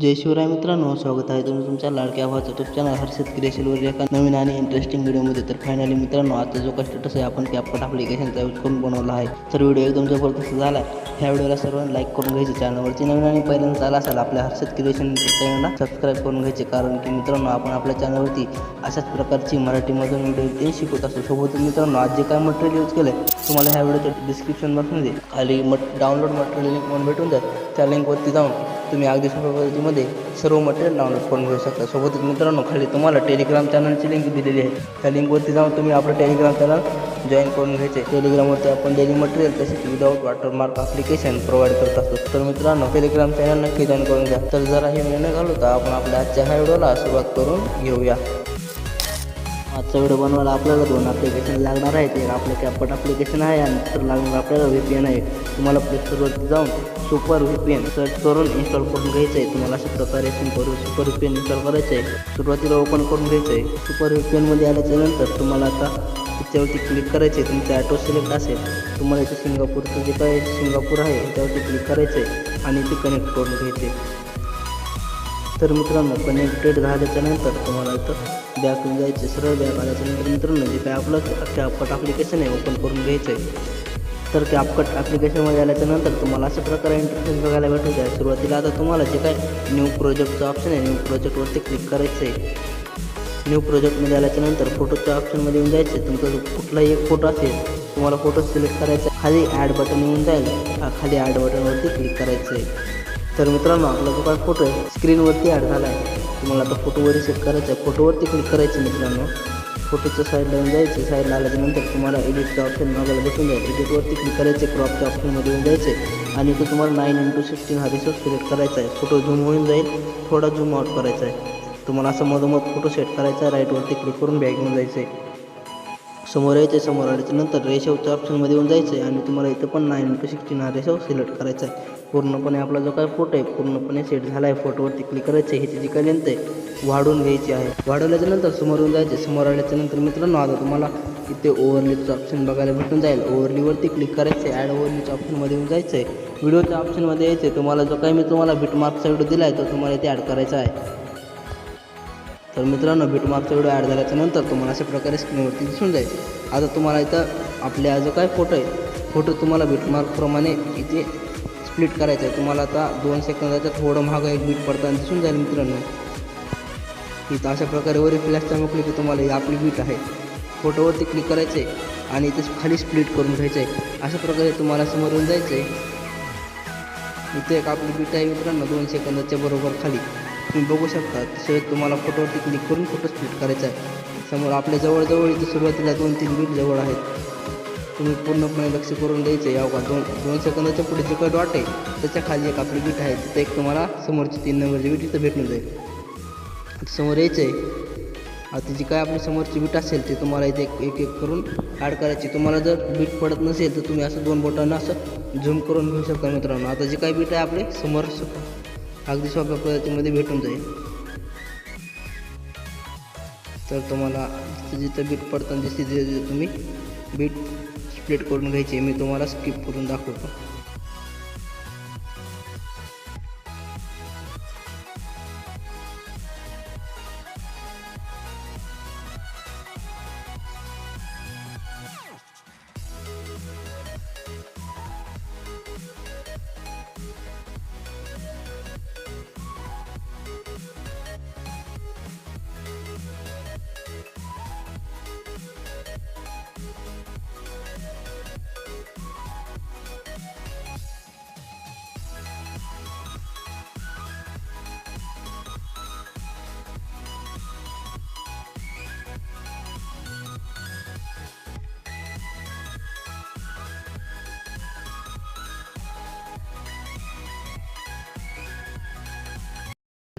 जय शिवराय मित्रांनो स्वागत आहे तुम्ही तुमच्या लाडक्या भावाचा यूट्यूब चॅनल हर्षद क्रिएशनवर. एका नवीन आणि इंटरेस्टिंग व्हिडिओमध्ये तर फायनली मित्रांनो आता जो का स्टेटस आहे आपण कॅपकट ॲप्लिकेशनचा यूज करून बनवला आहे. तर व्हिडिओ एकदम जबरदस्त झाला आहे ह्या व्हिडिओला सर्वांनी लाईक करून घ्यायचे. चॅनलवरती नवीन आणि पहिल्यांदा आला असाल आपल्या हर्षद क्रिएशन चॅनलला सबस्क्राईब करून घ्यायचे. कारण की मित्रांनो आपण आपल्या चॅनलवरती अशाच प्रकारची मराठीमधून व्हिडिओ ते शिकवत असतो सोबतच मित्रांनो आज जे काय मटेरियल यूज केलं आहे तुम्हाला ह्या व्हिडिओच्या डिस्क्रिप्शन बॉक्समध्ये खाली मट डाउनलोड मटेरियल लिंक म्हणून भेटून जाईल. त्या लिंकवरती जाऊन तुम्ही अगदी सोप्या पद्धतीमध्ये सर्व मटेरियल डाउनलोड करून घेऊ शकता. सोबतच मित्रांनो खाली तुम्हाला टेलिग्राम चॅनलची लिंक दिलेली आहे. त्या लिंकवरती जाऊन तुम्ही आपलं टेलिग्राम चॅनल जॉईन करून घ्यायचे टेलिग्रामवरती आपण डेली मटेरियल तसेच विदाऊट वॉटरमार्क अप्लिकेशन प्रोव्हाइड करत असतो. तर मित्रांनो टेलिग्राम चॅनल नक्की जॉईन करून घ्या. तर जरा हे वेळ न घालवता आपण आपल्या आजच्या हायडोला व्हिडिओला सुरुवात करून घेऊया. आजचा व्हिडिओ बनवायला आपल्याला दोन ॲप्लिकेशन लागणार आहेत. एक आपलं कॅपट ॲप्लिकेशन आहे आणि दुसरं लागणार आपल्याला व्ही पी एन आहे. तुम्हाला प्ले स्टोरवरती जाऊन super V P N search करून इन्स्टॉल करून घ्यायचं आहे तुम्हाला अशा प्रकारे करून super V P N install करायचं आहे सुरुवातीला ओपन करून घ्यायचं आहे सुपर व्ही पी एनमध्ये आल्याच्यानंतर तुम्हाला आता त्याच्यावरती क्लिक करायचे आहे तुमचं ॲटो सिलेक्ट असेल तुम्हाला इथे सिंगापूरचं जे काय सिंगापूर आहे त्यावरती क्लिक करायचं आहे आणि ते कनेक्ट करून घ्यायचे तर मित्रांनो कनेक्टेड झाल्याच्यानंतर तुम्हाला इथं बॅक जायचं सरळ बॅक आल्याच्यानंतर मित्रांनो जे काय आपलं कॅपकट ॲप्लिकेशन आहे ओपन करून घ्यायचं आहे. तर कॅपकट ॲप्लिकेशनमध्ये आल्याच्यानंतर तुम्हाला अशा प्रकारे इंटरफेस बघायला भेटून जाईल सुरुवातीला आता तुम्हाला जे काय न्यू प्रोजेक्टचं ऑप्शन आहे न्यू प्रोजेक्टवरती क्लिक करायचं आहे. न्यू प्रोजेक्टमध्ये आल्याच्यानंतर फोटोच्या ऑप्शनमध्ये येऊन जायचं. तुमचा जो कुठलाही एक फोटो असेल तुम्हाला फोटो सिलेक्ट करायचा आहे. खाली ॲड बटन येऊन जाईल. हा खाली ॲड बटनवरती क्लिक करायचं आहे. तर मित्रांनो आपला जो काय फोटो आहे स्क्रीनवरती ॲड झाला आहे तुम्हाला आता फोटोवरती सेट करायचा आहे फोटोवरती क्लिक करायचं मित्रांनो. फोटोच्या साईडला येऊन जायचे. साईडला आल्याच्यानंतर तुम्हाला एडिटचं ऑप्शन मागायला भेटून जाईल. एडिटवरती क्लिक करायचे क्रॉपच्या ऑप्शनमध्ये येऊन जायचे. आणि तो तुम्हाला नाईन इंटू सिक्स्टीन हा रिसोर्स सिलेक्ट करायचा आहे. फोटो झूम होऊन जाईल. थोडा झूम आउट करायचा आहे. तुम्हाला असं मधोमध फोटो सेट करायचा आहे. राईटवरती क्लिक करून बॅग घेऊन जायचं आहे समोर यायचं समोर आल्याच्यानंतर रेशवच्या ऑप्शनमध्ये येऊन जायचं आहे आणि तुम्हाला इथं पण नाईन इंटू सिक्स्टीन हा रेशव सिलेक्ट करायचा आहे. पूर्णपणे आपला जो काय फोटो आहे पूर्णपणे सेट झाला आहे फोटोवरती क्लिक करायचं आहे ह्याची जी काय लेंथ आहे वाढवून घ्यायची आहे. वाढवल्याच्या नंतर समोर येऊन जायचे. समोर आल्याच्यानंतर मित्रांनो आता तुम्हाला इथे ओव्हरलीचं ऑप्शन बघायला भेटून जाईल. ओव्हरलीवरती क्लिक करायचं आहे ॲड ओव्हरलीच्या ऑप्शनमध्ये येऊन जायचं आहे व्हिडिओच्या ऑप्शनमध्ये यायचं आहे तुम्हाला जो काही मी तुम्हाला बिटमार्कचा व्हिडिओ दिला आहे तो तुम्हाला इथे ॲड करायचा आहे. तर मित्रांनो बिटमार्कचा व्हिडिओ ॲड झाल्याच्यानंतर तुम्हाला अशा प्रकारे स्क्रीनवरती दिसून जाईल. आता तुम्हाला इथं आपल्या जो काय फोटो आहे फोटो तुम्हाला बिटमार्कप्रमाणे इथे स्प्लिट करायचं आहे. तुम्हाला आता दोन सेकंदाच्या थोडं महाग एक बीट पडताना दिसून जाईल मित्रांनो. इथं अशा प्रकारे वरील फ्लॅश चमकली की तुम्हाला ही आपली बीट आहे. फोटोवरती क्लिक करायचं आहे आणि इथे खाली स्प्लिट करून घ्यायचं आहे अशा प्रकारे तुम्हाला समोरून जायचं आहे इथे एक आपली बीट आहे मित्रांनो दोन सेकंदाच्या बरोबर खाली. तुम्ही बघू शकता तसेच तुम्हाला फोटोवरती क्लिक करून फोटो स्प्लिट करायचा आहे. समोर आपल्या जवळजवळ इथे सुरुवातीला दोन तीन बीट जवळ आहेत. तुम्ही पूर्णपणे लक्ष करून द्यायचं आहे का दोन दोन सेकंदाच्या पुढे जे काही डॉट आहे त्याच्याखाली एक आपली बीट आहे. तिथं एक तुम्हाला समोरची तीन नंबरची बीट तिथं भेटून जाईल. आता समोर यायचं आहे आता जी काय आपली समोरची बीट असेल ते तुम्हाला इथे एक एक एक करून ॲड करायची. तुम्हाला जर बीट पडत नसेल तर तुम्ही असं दोन बोटांना असं झूम करून घेऊ शकता मित्रांनो. आता जी काय बीट आहे आपली समोर अगदी सोप्या पद्धतीमध्ये भेटून जाईल. तर तुम्हाला जिथं जिथं बीट पडताना दिसते तिथे तुम्ही बीट स्प्लिट करून घ्यायची मी तुम्हाला स्किप करून दाखवतो.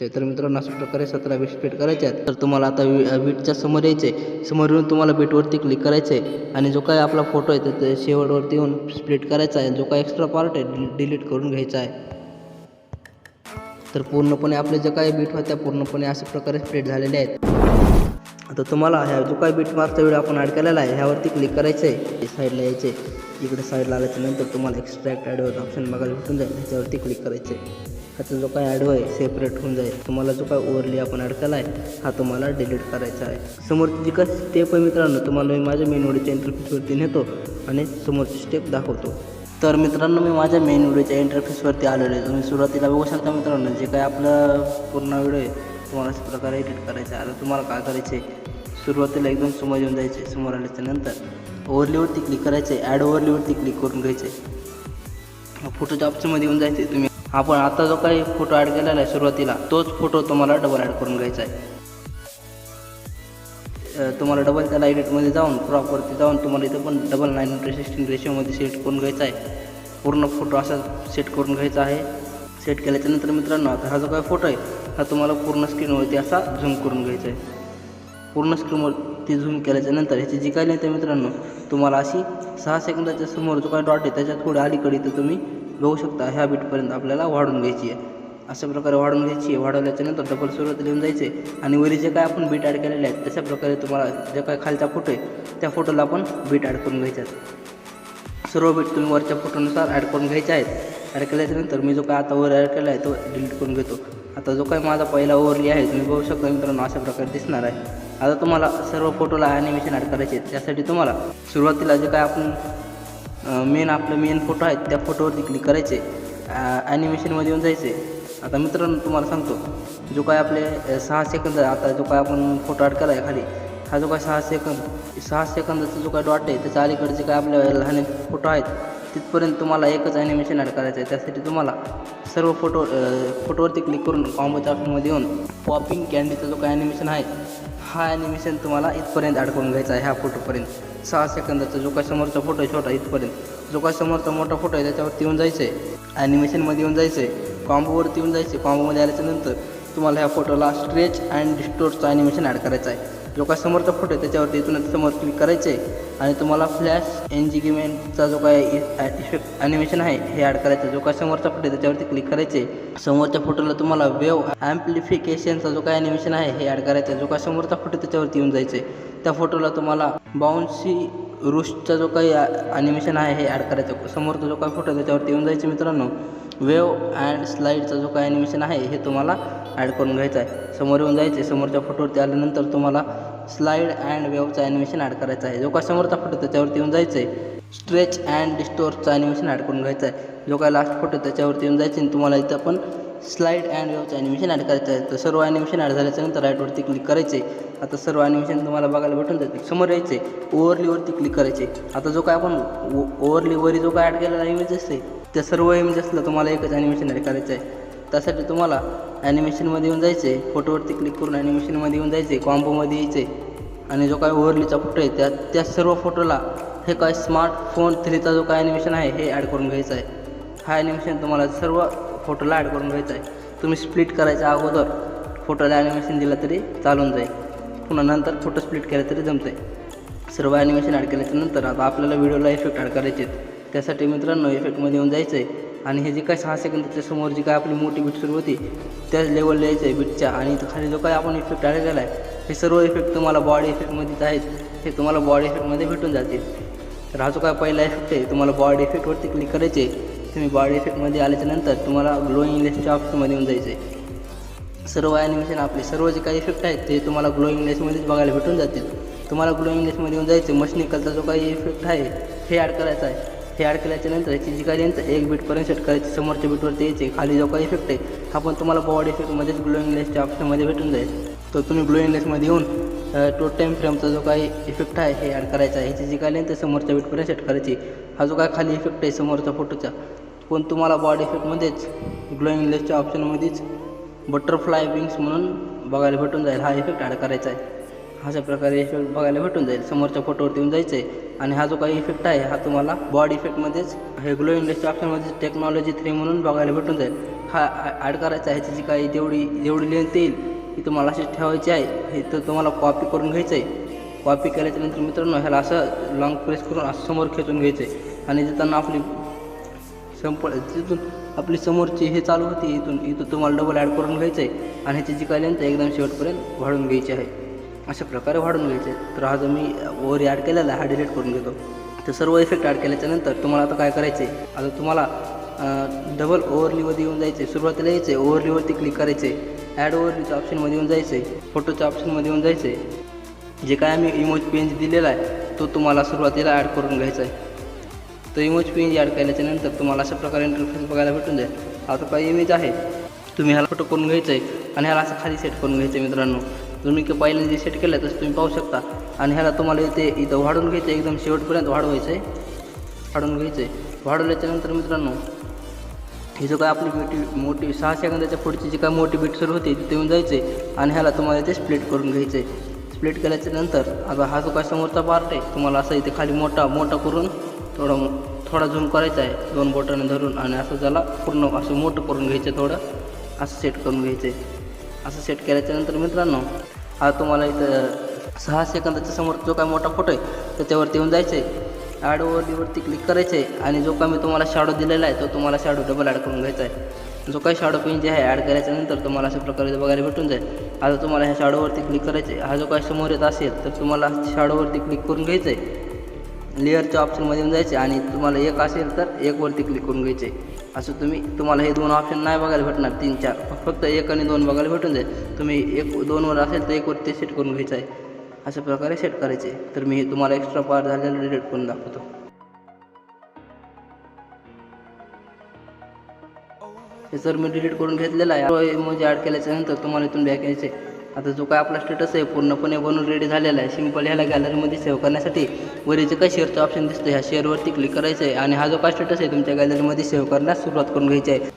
तर मित्रांनो अशा प्रकारे सतरा बीट स्प्रेड करायचे आहेत. तर तुम्हाला आता वि- बीटच्या समोर यायचे समोर येऊन तुम्हाला बीटवरती क्लिक करायचं आहे. आणि जो काही आपला फोटो आहे तर शेवटवरती येऊन स्प्लिट करायचा आहे. जो काय एक्स्ट्रा पार्ट आहे डिलीट करून घ्यायचा आहे. तर पूर्णपणे आपले जे काही बीट होत्या पूर्णपणे अशा प्रकारे स्प्लिट झालेले आहेत. आता तुम्हाला ह्या जो काही बीट मार्कचा व्हिडिओ आपण ॲड केलेला आहे ह्यावरती क्लिक करायचं आहे. साईडला यायचे. इकडे साईडला आल्याच्यानंतर तुम्हाला एक्स्ट्रॅक्ट ॲडवर ऑप्शन बघायला भेटून जाईल. ह्याच्यावरती क्लिक करायचं आहे. ह्याचा जो काय ॲडो आहे सेपरेट होऊन जाईल. तुम्हाला जो काय ओवरली आपण ॲड केला आहे हा तुम्हाला डिलीट करायचा आहे. समोरची जी काही स्टेप आहे मित्रांनो तुम्हाला मी माझ्या मेन व्हिडिओच्या इंटरफेसवरती नेतो आणि समोरची स्टेप दाखवतो. तर मित्रांनो मी माझ्या मेन व्हिडिओच्या इंटरफेसवरती आलेलो आहे. तुम्ही सुरुवातीला बघू शकता मित्रांनो जे काय आपलं पूर्ण व्हिडिओ आहे तुम्हाला अशा प्रकारे एडिट करायचं आहे. आता तुम्हाला काय करायचे सुरुवातीला एकदम समोर येऊन जायचे समोर आल्याच्यानंतर ओव्हरलीवरती क्लिक करायचे ॲड ओव्हरलीवरती क्लिक करून घ्यायचे फोटोच्या ऑप्शनमध्ये येऊन जायचे तुम्ही. आपण आता जो काही फोटो ॲड केलेला आहे सुरुवातीला तोच फोटो तुम्हाला डबल ॲड करून घ्यायचा आहे. तुम्हाला डबल त्याला एडिटमध्ये जाऊन क्रॉपवरती जाऊन तुम्हाला इथं पण डबल नाईन हंड्रेड सिक्स्टीन रेशिओमध्ये सेट करून घ्यायचा आहे. पूर्ण फोटो असा सेट करून घ्यायचा आहे. सेट केल्याच्यानंतर मित्रांनो आता हा जो काही फोटो आहे हा तुम्हाला पूर्ण स्क्रीनवरती असा झूम करून घ्यायचा आहे. पूर्ण स्क्रीनवरती झूम केल्याच्यानंतर ह्याची जी काही नाही मित्रांनो तुम्हाला अशी सहा सेकंदाच्या समोर जो काही डॉट आहे त्याच्या थोड्या अलीकडे तर तुम्ही बघू शकता. ह्या बीटपर्यंत आपल्याला वाढून घ्यायची आहे. अशा प्रकारे वाढून घ्यायची आहे. वाढवल्याच्या नंतर डबल सुरुवात येऊन जायचे आणि वरी जे काय आपण बीट ॲड केलेले आहेत तशा प्रकारे तुम्हाला जे काय खालचा फोटो आहे त्या फोटोला आपण बीट ॲड करून घ्यायचे आहेत सर्व बीट तुम्ही वरच्या फोटोनुसार ॲड करून घ्यायचे आहेत. ॲड केल्याच्यानंतर मी जो काय आता वर ॲड केला आहे तो डिलीट करून घेतो. आता जो काही माझा पहिला ओवरली आहे तुम्ही बघू शकता मित्रांनो अशा प्रकारे दिसणार आहे. आता तुम्हाला सर्व फोटोला ॲनिमेशन ॲड करायचे आहेत. त्यासाठी तुम्हाला सुरुवातीला जे काय आपण मेन आपलं मेन फोटो आहेत त्या फोटोवरती क्लिक करायचे. ॲनिमेशनमध्ये येऊन जायचे. आता मित्रांनो तुम्हाला सांगतो. जो काय आपले सहा सेकंद आता जो काय आपण फोटो ॲड केला आहे खाली हा जो काय सहा सेकंद सहा सेकंदाचा जो काय डॉट आहे त्याच्या अलीकडचे काय आपल्या लहान फोटो आहेत तिथपर्यंत तुम्हाला एकच ॲनिमेशन ॲड करायचं आहे. त्यासाठी तुम्हाला सर्व फोटो फोटोवरती क्लिक करून कॉम्बोच्या ऑप्शनमध्ये येऊन पॉपिंग कॅन्डीचा जो काय ॲनिमेशन आहे हा ॲनिमेशन तुम्हाला इथपर्यंत ॲड करून घ्यायचा आहे ह्या फोटोपर्यंत सहा सेकंदाचा जो काय समोरचा फोटो आहे छोटा इथपर्यंत. जो काय समोरचा मोठा फोटो आहे त्याच्यावरती येऊन जायचं आहे ॲनिमेशनमध्ये येऊन जायचं आहे कॉम्बोवरती येऊन जायचे कॉम्बोमध्ये आल्याच्यानंतर तुम्हाला ह्या फोटोला स्ट्रेच अँड डिस्टोर्सचं ॲनिमेशन ॲड करायचं आहे. जो काय समोरचा फोटो आहे त्याच्यावरती इथून समोर क्लिक करायचं आहे आणि तुम्हाला फ्लॅश एनजिगमेंटचा जो काय इफेक्ट ॲनिमेशन आहे हे ॲड करायचं. जो काय समोरचा फोटो आहे त्याच्यावरती क्लिक करायचे. समोरच्या फोटोला तुम्हाला वेव ॲम्प्लिफिकेशनचा जो काय ॲनिमेशन आहे हे ॲड करायचं. आहे जो काय समोरचा फोटो त्याच्यावरती येऊन जायचे. त्या फोटोला तुम्हाला बाउन्सी रुशचा जो काही ॲनिमेशन आहे हे ॲड करायचं. समोरचा जो काय फोटो त्याच्यावरती येऊन जायचे मित्रांनो. वेव अँड स्लाईडचा जो काय ॲनिमेशन आहे हे तुम्हाला ॲड करून घ्यायचं आहे. समोर येऊन जायचे. समोरच्या फोटोवरती आल्यानंतर तुम्हाला स्लाईड अँड वेवचा ॲनिमेशन ॲड करायचा आहे. जो काय समोरचा फोटो त्याच्यावरती येऊन जायचं आहे स्ट्रेच अँड डिस्टोरचा ॲनिमेशन ॲड करून घ्यायचा आहे जो काय लास्ट फोटो त्याच्यावरती येऊन जायचं आणि तुम्हाला इथं पण स्लाईड अँड वेवचं ॲनिमेशन ॲड करायचं आहे. तर सर्व ॲनिमेशन ॲड झाल्याच्यानंतर राईटवरती क्लिक करायचे आता सर्व ॲनिमेशन तुम्हाला बघायला भेटून जाते समोर यायचे ओव्हरलीवरती क्लिक करायचे आता जो काय आपण ओव्हरलीवरी जो काय ॲड केलेला इमेज असते त्या सर्व इमेजेसला तुम्हाला एकच ॲनिमेशन ॲड करायचं आहे त्यासाठी तुम्हाला ॲनिमेशनमध्ये येऊन जायचं आहे फोटोवरती क्लिक करून ॲनिमेशनमध्ये येऊन जायचं आहे कॉम्बोमध्ये आहे आणि जो काय ओव्हरलीचा फोटो आहे त्या त्या सर्व फोटोला हे काय स्मार्टफोन थ्रीचा जो काय ॲनिमेशन आहे हे ॲड करून घ्यायचं आहे. हा ॲनिमेशन तुम्हाला सर्व फोटोला ॲड करून घ्यायचा आहे. तुम्ही स्प्लिट करायच्या अगोदर फोटोला ॲनिमेशन दिलं तरी चालून जाईल. पुन्हा नंतर फोटो स्प्लिट केलं तरी जमतं आहे सर्व ॲनिमेशन ॲड केल्याच्यानंतर आता आपल्याला व्हिडिओला इफेक्ट ॲड करायचे आहेत. त्यासाठी मित्रांनो इफेक्टमध्ये येऊन जायचं आहे आणि हे जे काय सहा सेकंदाच्या समोर जी काय आपली मोठी बीट सुरू होती त्याच लेवलला यायचं आहे बीटच्या आणि खाली जो काय आपण इफेक्ट ॲड केला आहे हे सर्व इफेक्ट तुम्हाला बॉडी इफेक्टमध्येच आहेत. हे तुम्हाला बॉडी इफेक्टमध्ये भेटून जातील. तर हा जो काय पहिला इफेक्ट आहे तुम्हाला बॉडी इफेक्टवरती क्लिक करायचे. तुम्ही बॉडी इफेक्टमध्ये आल्याच्यानंतर तुम्हाला ग्लोईंग लेसच्या ऑप्शनमध्ये येऊन जायचं आहे सर्व ॲनिमेशन आपले सर्व जे काही इफेक्ट आहेत ते तुम्हाला ग्लोईंग लेसमध्येच बघायला भेटून जातील. तुम्हाला ग्लोईंग लेसमध्ये येऊन जायचं मशनिकलचा जो काही इफेक्ट आहे हे ॲड करायचा आहे. हे ॲड केल्याच्यानंतर याची जी काही लेंथ एक बीटपर्यंत सेट करायची समोरच्या बीटवरती यायचे खाली जो काही इफेक्ट आहे हा पण तुम्हाला बॉडी इफेक्टमध्येच ग्लोईंग लेसच्या ऑप्शनमध्ये भेटून जाईल. तर तुम्ही ग्लोईंग लेसमध्ये येऊन टो टाईम फ्रेमचा जो काही इफेक्ट आहे हे ॲड करायचा आहे. ह्याची जी काही लेंथ समोरच्या बीटपर्यंत सेट करायची हा जो काय खाली इफेक्ट आहे समोरच्या फोटोचा पण तुम्हाला बॉडी इफेक्टमध्येच ग्लोईंग लेसच्या ऑप्शनमध्येच बटरफ्लाय विंग्स म्हणून बघायला भेटून जाईल हा इफेक्ट ॲड करायचा आहे. अशा प्रकारे इफेक्ट बघायला भेटून जाईल. समोरच्या फोटोवरती येऊन जायचं आहे आणि हा जो काही इफेक्ट आहे हा तुम्हाला बॉडी इफेक्टमध्येच हे ग्लो इंडस्ट्री ऑप्शनमध्ये टेक्नॉलॉजी थ्री म्हणून बघायला भेटून जाईल. हा ॲड करायचा आहे त्याची काही जेवढी जेवढी लेंथ येईल ती तुम्हाला अशीच ठेवायची आहे. हे तर तुम्हाला कॉपी करून घ्यायचं आहे कॉपी केल्याच्यानंतर मित्रांनो ह्याला असं लॉंग प्रेस करून असं समोर खेचून घ्यायचं आहे आणि देताना आपली संप तिथून आपली समोरची हे चालू होती इथून इथून तुम्हाला डबल ॲड करून घ्यायचं आहे आणि ह्याची जी काय लेंथ आहे एकदम शेवटपर्यंत वाढून घ्यायची आहे. अशा प्रकारे वाढून घ्यायचे. तर हा जो मी वर ॲड केलेला आहे हा डिलीट करून घेतो तर सर्व इफेक्ट ॲड केल्याच्यानंतर तुम्हाला आता काय करायचं आहे आता तुम्हाला डबल ओव्हरलीमध्ये येऊन जायचे सुरुवातीला यायचे ओव्हरलीवरती क्लिक करायचे आहे ॲड ओव्हरलीच्या ऑप्शनमध्ये येऊन जायचं आहे फोटोच्या ऑप्शनमध्ये येऊन जायचं आहे जे काय आम्ही इमोज पेंज दिलेला आहे तो तुम्हाला सुरुवातीला ॲड करून घ्यायचा आहे. तर इमोज पेंज ॲड केल्याच्यानंतर तुम्हाला अशा प्रकारे इंटरफेस बघायला भेटून जाईल. आता काही इमेज आहे? तुम्ही ह्याला फोटो करून घ्यायचं आहे आणि ह्याला असं खाली सेट करून घ्यायचं आहे मित्रांनो. तुम्ही की पहिल्यांदा जे सेट केलं तसं तुम्ही पाहू शकता. आणि ह्याला तुम्हाला इथे इथं वाढवून घ्यायचं आहे एकदम शेवटपर्यंत वाढवायचं आहे वाढवून घ्यायचं आहे वाढवल्याच्यानंतर मित्रांनो ही जो काय आपली मोठी मोठी सहा सेकंदाच्या पुढची जी काय मोठी बीट सुरू होती तिथे येऊन जायचे आणि ह्याला तुम्हाला इथे स्प्लिट करून घ्यायचं आहे स्प्लिट केल्याच्यानंतर आता हा जो काय समोरचा पार्ट आहे तुम्हाला असं इथे खाली मोठा मोठा करून थोडा थोडा झूम करायचा आहे दोन बोटाने धरून. आणि असं त्याला पूर्ण असं मोठं करून घ्यायचं आहे थोडं. असं सेट करून घ्यायचं आहे असं सेट केल्याच्यानंतर मित्रांनो हा तुम्हाला इथं सहा सेकंदाच्या समोर जो काय मोठा फोटो आहे त्याच्यावरती येऊन जायचं आहे ॲड ओवरलीवरती क्लिक करायचं आहे आणि जो काय मी तुम्हाला शॅडो दिलेला आहे तो तुम्हाला शॅडो डबल ॲड करून घ्यायचा आहे. जो काही शॅडो पेन जे आहे ॲड करायच्यानंतर तुम्हाला अशा प्रकारे बघायला भेटून जाईल. आता तुम्हाला ह्या शॅडोवरती क्लिक करायचं आहे हा जो काय समोर येत असेल तर तुम्हाला शॅडोवरती क्लिक करून घ्यायचं आहे लेअरच्या ऑप्शनमध्ये येऊन जायचे आणि तुम्हाला एक असेल तर एकवरती क्लिक करून घ्यायचे असं तुम्ही तुम्हाला हे दोन ऑप्शन नाही बघायला भेटणार तीन चार. फक्त एक आणि दोन बघायला भेटून जाईल. तुम्ही एक दोनवर असेल तर एकवरती सेट करून घ्यायचं आहे. अशा प्रकारे सेट करायचे. तर मी हे तुम्हाला एक्स्ट्रा पार्ट झालेलं डिलीट करून दाखवतो. हे सर मी डिलीट करून घेतलेला आहे म्हणजे ॲड केल्याच्यानंतर तुम्हाला इथून बॅक यायचे आता जो काय आपला स्टेटस आहे पूर्णपणे बनवून रेडी झालेला आहे. सिंपल ह्याला गॅलरीमध्ये सेव्ह करण्यासाठी वरीचं काय शेअरचं ऑप्शन दिसतं ह्या शेअरवरती क्लिक करायचं आहे आणि हा जो काय स्टेटस आहे तुमच्या गॅलरीमध्ये सेव्ह करण्यास सुरुवात करून घ्यायची आहे.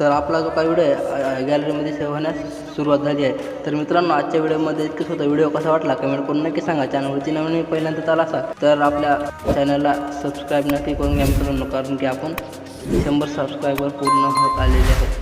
तर आपला जो काय व्हिडिओ आहे गॅलरीमध्ये सेव्ह होण्यास सुरुवात झाली आहे. तर मित्रांनो आजच्या व्हिडिओमध्ये इतकंच होतं. व्हिडिओ कसा वाटला? कमेंट करून नक्की सांगा. चॅनलवरती नवीन पहिल्यांदा आला असा तर आपल्या चॅनलला सबस्क्राईब नक्की करून घ्या मित्रांनो. कारण की आपण शंभर सबस्क्रायबर पूर्ण होत आलेले आहेत.